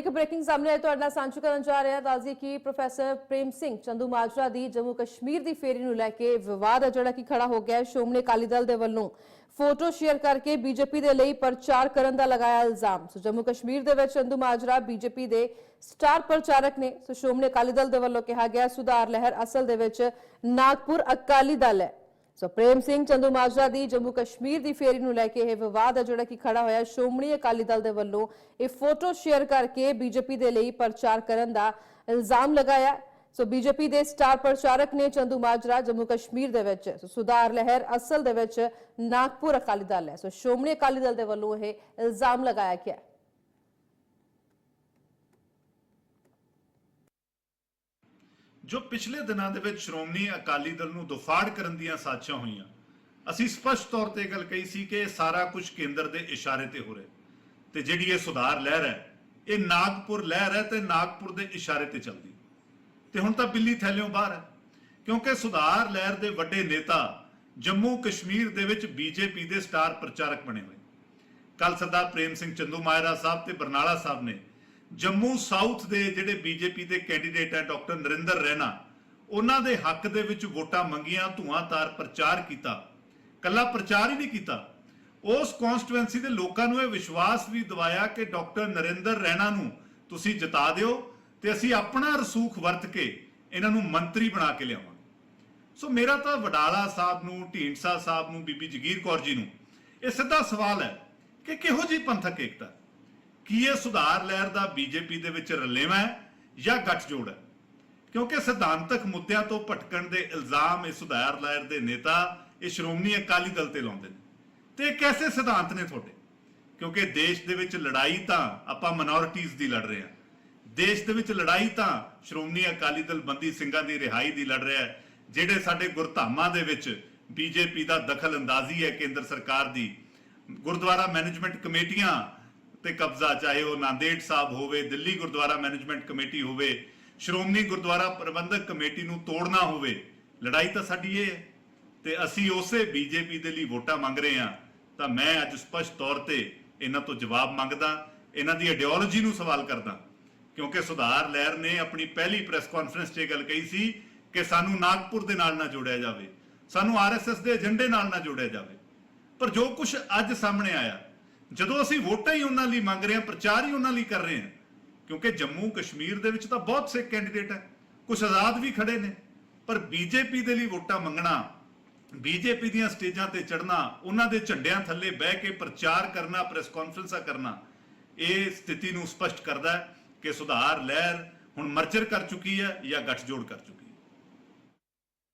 ਇੱਕ ਬ੍ਰੇਕਿੰਗ ਸਾਹਮਣੇ ਤੁਹਾਡੇ ਨਾਲ ਸਾਂਝੀ ਕਰਨ ਜਾ ਰਹੇ ਹਾਂ ਦੱਸਦੀ ਪ੍ਰੋਫੈਸਰ ਪ੍ਰੇਮ ਸਿੰਘ ਚੰਦੂ ਮਾਜਰਾ ਦੀ ਜੰਮੂ ਕਸ਼ਮੀਰ ਦੀ ਫੇਰੀ ਨੂੰ ਲੈ ਕੇ ਵਿਵਾਦ ਹੈ ਜਿਹੜਾ ਕਿ ਖੜਾ ਹੋ ਗਿਆ ਹੈ। ਸ਼੍ਰੋਮਣੀ ਅਕਾਲੀ ਦਲ ਦੇ ਵੱਲੋਂ ਫੋਟੋ ਸ਼ੇਅਰ ਕਰਕੇ ਬੀਜੇਪੀ ਦੇ ਲਈ ਪ੍ਰਚਾਰ ਕਰਨ ਦਾ ਲਗਾਇਆ ਇਲਜ਼ਾਮ। ਸੋ ਜੰਮੂ ਕਸ਼ਮੀਰ ਦੇ ਵਿੱਚ ਚੰਦੂ ਮਾਜਰਾ ਬੀਜੇਪੀ ਦੇ ਸਟਾਰ ਪ੍ਰਚਾਰਕ ਨੇ, ਸੋ ਸ਼੍ਰੋਮਣੀ ਅਕਾਲੀ ਦਲ ਦੇ ਵੱਲੋਂ ਕਿਹਾ ਗਿਆ ਸੁਧਾਰ ਲਹਿਰ ਅਸਲ ਦੇ ਵਿੱਚ ਨਾਗਪੁਰ ਅਕਾਲੀ ਦਲ ਹੈ। ਸੋ ਪ੍ਰੇਮ ਸਿੰਘ ਚੰਦੂਮਾਜਰਾ ਦੀ ਜੰਮੂ ਕਸ਼ਮੀਰ ਦੀ ਫੇਰੀ ਨੂੰ ਲੈ ਕੇ ਇਹ ਵਿਵਾਦ ਹੈ ਜਿਹੜਾ ਕਿ ਖੜਾ ਹੋਇਆ ਹੈ। ਸ਼੍ਰੋਮਣੀ ਅਕਾਲੀ ਦਲ ਦੇ ਵੱਲੋਂ ਇਹ ਫੋਟੋ ਸ਼ੇਅਰ ਕਰਕੇ ਬੀਜੇਪੀ ਦੇ ਲਈ ਪ੍ਰਚਾਰ ਕਰਨ ਦਾ ਇਲਜ਼ਾਮ ਲਗਾਇਆ ਹੈ। ਸੋ ਬੀਜੇਪੀ ਦੇ ਸਟਾਰ ਪ੍ਰਚਾਰਕ ਨੇ ਚੰਦੂ ਮਾਜਰਾ ਜੰਮੂ ਕਸ਼ਮੀਰ ਦੇ ਵਿੱਚ, ਸੋ ਸੁਧਾਰ ਲਹਿਰ ਅਸਲ ਦੇ ਵਿੱਚ ਨਾਗਪੁਰ ਅਕਾਲੀ ਦਲ ਹੈ ਸੋ ਸ਼੍ਰੋਮਣੀ ਅਕਾਲੀ ਦਲ ਦੇ ਵੱਲੋਂ ਇਹ ਇਲਜ਼ਾਮ ਲਗਾਇਆ ਗਿਆ ਹੈ ਜੋ ਪਿਛਲੇ ਦਿਨਾਂ ਦੇ ਵਿੱਚ ਸ਼੍ਰੋਮਣੀ ਅਕਾਲੀ ਦਲ ਨੂੰ ਦੁਫਾੜ ਕਰਨ ਦੀਆਂ ਸਾਜ਼ਿਸ਼ਾਂ ਹੋਈਆਂ, ਅਸੀਂ ਸਪਸ਼ਟ ਤੌਰ ਤੇ ਗੱਲ ਕਹੀ ਸੀ ਕਿ ਇਹ ਸਾਰਾ ਕੁਝ ਕੇਂਦਰ ਦੇ ਇਸ਼ਾਰੇ ਤੇ ਹੋ ਰਿਹਾ ਤੇ ਜਿਹੜੀ ਇਹ ਸੁਧਾਰ ਲਹਿਰ ਹੈ, ਇਹ ਨਾਗਪੁਰ ਲਹਿਰ ਹੈ ਤੇ ਨਾਗਪੁਰ ਦੇ ਇਸ਼ਾਰੇ ਤੇ ਚੱਲਦੀ। ਤੇ ਹੁਣ ਤਾਂ ਬਿੱਲੀ ਥੈਲਿਓਂ ਬਾਹਰ ਹੈ, ਕਿਉਂਕਿ ਸੁਧਾਰ ਲਹਿਰ ਦੇ ਵੱਡੇ ਨੇਤਾ ਜੰਮੂ ਕਸ਼ਮੀਰ ਦੇ ਵਿੱਚ ਬੀਜੇਪੀ ਦੇ ਸਟਾਰ ਪ੍ਰਚਾਰਕ ਬਣੇ ਹੋਏ। ਕੱਲ ਸਰਦਾਰ ਪ੍ਰੇਮ ਸਿੰਘ ਚੰਦੂ ਮਾਇਰਾ ਸਾਹਿਬ ਤੇ ਬਰਨਾਲਾ ਸਾਹਿਬ ਨੇ ਜੰਮੂ ਸਾਊਥ ਦੇ ਜਿਹੜੇ ਬੀਜੇਪੀ ਦੇ ਕੈਂਡੀਡੇਟ ਹੈ ਡਾਕਟਰ ਨਰਿੰਦਰ ਰੈਣਾ, ਉਹਨਾਂ ਦੇ ਹੱਕ ਦੇ ਵਿੱਚ ਵੋਟਾਂ ਮੰਗੀਆਂ ਧੂਆਂਤਾਰ ਪ੍ਰਚਾਰ ਕੀਤਾ। ਕੱਲਾ ਪ੍ਰਚਾਰ ਹੀ ਨਹੀਂ ਕੀਤਾ। ਉਸ ਕਨਸਟੀਟੂਐਂਸੀ ਦੇ ਲੋਕਾਂ ਨੂੰ ਇਹ ਵਿਸ਼ਵਾਸ ਵੀ ਦਿਵਾਇਆ ਕਿ ਡਾਕਟਰ ਨਰਿੰਦਰ ਰੈਣਾ ਨੂੰ ਤੁਸੀਂ ਜਿਤਾ ਦਿਓ ਤੇ ਅਸੀਂ ਆਪਣਾ ਰਸੂਖ ਵਰਤ ਕੇ ਇਹਨਾਂ ਨੂੰ ਮੰਤਰੀ ਬਣਾ ਕੇ ਲਿਆਵਾਂਗੇ। ਸੋ ਮੇਰਾ ਤਾਂ ਵਡਾਲਾ ਸਾਹਿਬ ਨੂੰ, ਢੀਂਡਸਾ ਸਾਹਿਬ ਨੂੰ, ਬੀਬੀ ਜਗੀਰ ਕੌਰ ਜੀ ਨੂੰ ਇਹ ਸਿੱਧਾ ਸਵਾਲ ਹੈ ਕਿ ਕਿਹੋ ਜੀ ਪੰਥਕ ਏਕਤਾ? ਕੀ ਇਹ ਸੁਧਾਰ ਲਹਿਰ ਦਾ ਬੀਜੇਪੀ ਦੇ ਵਿੱਚ ਰਲੇਵਾਂ ਹੈ ਜਾਂ ਗੱਠਜੋੜ ਹੈ? ਕਿਉਂਕਿ ਸਿਧਾਂਤਕ ਮੁੱਦਿਆਂ ਤੋਂ ਭਟਕਣ ਦੇ ਇਲਜ਼ਾਮ ਇਹ ਸੁਧਾਰ ਲਹਿਰ ਦੇ ਨੇਤਾ, ਇਹ ਸ਼੍ਰੋਮਣੀ ਅਕਾਲੀ ਦਲ ਤੇ ਲਾਉਂਦੇ ਨੇ। ਤੇ ਕੈਸੇ ਸਿਧਾਂਤ ਨੇ ਤੁਹਾਡੇ? ਕਿਉਂਕਿ ਦੇਸ਼ ਦੇ ਵਿੱਚ ਲੜਾਈ ਤਾਂ ਆਪਾਂ ਮਿਨੋਰਿਟੀਜ਼ ਦੀ ਲੜ ਰਹੇ ਹਾਂ। ਦੇਸ਼ ਦੇ ਵਿੱਚ ਲੜਾਈ ਤਾਂ ਸ਼੍ਰੋਮਣੀ ਅਕਾਲੀ ਦਲ ਬੰਦੀ ਸਿੰਘਾਂ ਦੀ ਰਿਹਾਈ ਦੀ ਲੜ ਰਿਹਾ ਹੈ, ਜਿਹੜੇ ਸਾਡੇ ਗੁਰਧਾਮਾਂ ਦੇ ਵਿੱਚ ਬੀਜੇਪੀ ਦਾ ਦਖਲ ਅੰਦਾਜ਼ੀ ਹੈ, ਕੇਂਦਰ ਸਰਕਾਰ ਦੀ। ਗੁਰਦੁਆਰਾ ਮੈਨੇਜਮੈਂਟ ਕਮੇਟੀਆਂ ਤੇ ਕਬਜ਼ਾ, ਚਾਹੇ ਉਹ ਨਾਂਦੇੜ ਸਾਹਿਬ ਹੋਵੇ, ਦਿੱਲੀ ਗੁਰਦੁਆਰਾ ਮੈਨੇਜਮੈਂਟ ਕਮੇਟੀ ਹੋਵੇ, ਸ਼੍ਰੋਮਣੀ ਗੁਰਦੁਆਰਾ ਪ੍ਰਬੰਧਕ ਕਮੇਟੀ ਨੂੰ ਤੋੜਨਾ ਹੋਵੇ, ਲੜਾਈ ਤਾਂ ਸਾਡੀ ਇਹ ਹੈ। ਤੇ ਅਸੀਂ ਉਸੇ ਬੀਜੇਪੀ ਦੇ ਲਈ ਵੋਟਾਂ ਮੰਗ ਰਹੇ ਹਾਂ। ਤਾਂ ਮੈਂ ਅੱਜ ਸਪਸ਼ਟ ਤੌਰ ਤੇ ਇਹਨਾਂ ਤੋਂ ਜਵਾਬ ਮੰਗਦਾ, ਇਹਨਾਂ ਦੀ ਆਈਡੀਓਲੋਜੀ ਨੂੰ ਸਵਾਲ ਕਰਦਾ। ਕਿਉਂਕਿ ਸੁਧਾਰ ਲਹਿਰ ਨੇ ਆਪਣੀ ਪਹਿਲੀ ਪ੍ਰੈਸ ਕਾਨਫਰੰਸ 'ਚ ਇਹ ਗੱਲ ਕਹੀ ਸੀ ਕਿ ਸਾਨੂੰ ਨਾਗਪੁਰ ਦੇ ਨਾਲ ਨਾ ਜੋੜਿਆ ਜਾਵੇ। ਸਾਨੂੰ ਆਰਐਸਐਸ ਦੇ ਏਜੰਡੇ ਨਾਲ ਨਾ ਜੋੜਿਆ ਜਾਵੇ। ਪਰ ਜੋ ਕੁਝ ਅੱਜ ਸਾਹਮਣੇ ਆਇਆ ਜਦੋਂ ਅਸੀਂ ਵੋਟਾਂ ਹੀ ਉਹਨਾਂ ਲਈ ਮੰਗ ਰਹੇ ਹਾਂ, ਪ੍ਰਚਾਰ ਹੀ ਉਹਨਾਂ ਲਈ ਕਰ ਰਹੇ ਹਾਂ, ਕਿਉਂਕਿ ਜੰਮੂ ਕਸ਼ਮੀਰ ਦੇ ਵਿੱਚ ਤਾਂ ਬਹੁਤ ਸੇ ਕੈਂਡੀਡੇਟ ਹੈ ਕੁਝ ਆਜ਼ਾਦ ਵੀ ਖੜੇ ਨੇ, ਪਰ ਬੀਜੇਪੀ ਦੇ ਲਈ ਵੋਟਾਂ ਮੰਗਣਾ, ਬੀਜੇਪੀ ਦੀਆਂ ਸਟੇਜਾਂ ਤੇ ਚੜਨਾ ਉਹਨਾਂ ਦੇ ਝੰਡਿਆਂ ਥੱਲੇ ਬਹਿ ਕੇ ਪ੍ਰਚਾਰ ਕਰਨਾ ਪ੍ਰੈਸ ਕਾਨਫਰੰਸਾਂ ਕਰਨਾ, ਇਹ ਸਥਿਤੀ ਨੂੰ ਸਪਸ਼ਟ ਕਰਦਾ ਹੈ ਕਿ ਸੁਧਾਰ ਲਹਿਰ ਹੁਣ ਮਰਜਰ ਕਰ ਚੁੱਕੀ ਹੈ ਜਾਂ ਗੱਠਜੋੜ ਕਰ ਚੁੱਕੀ ਹੈ।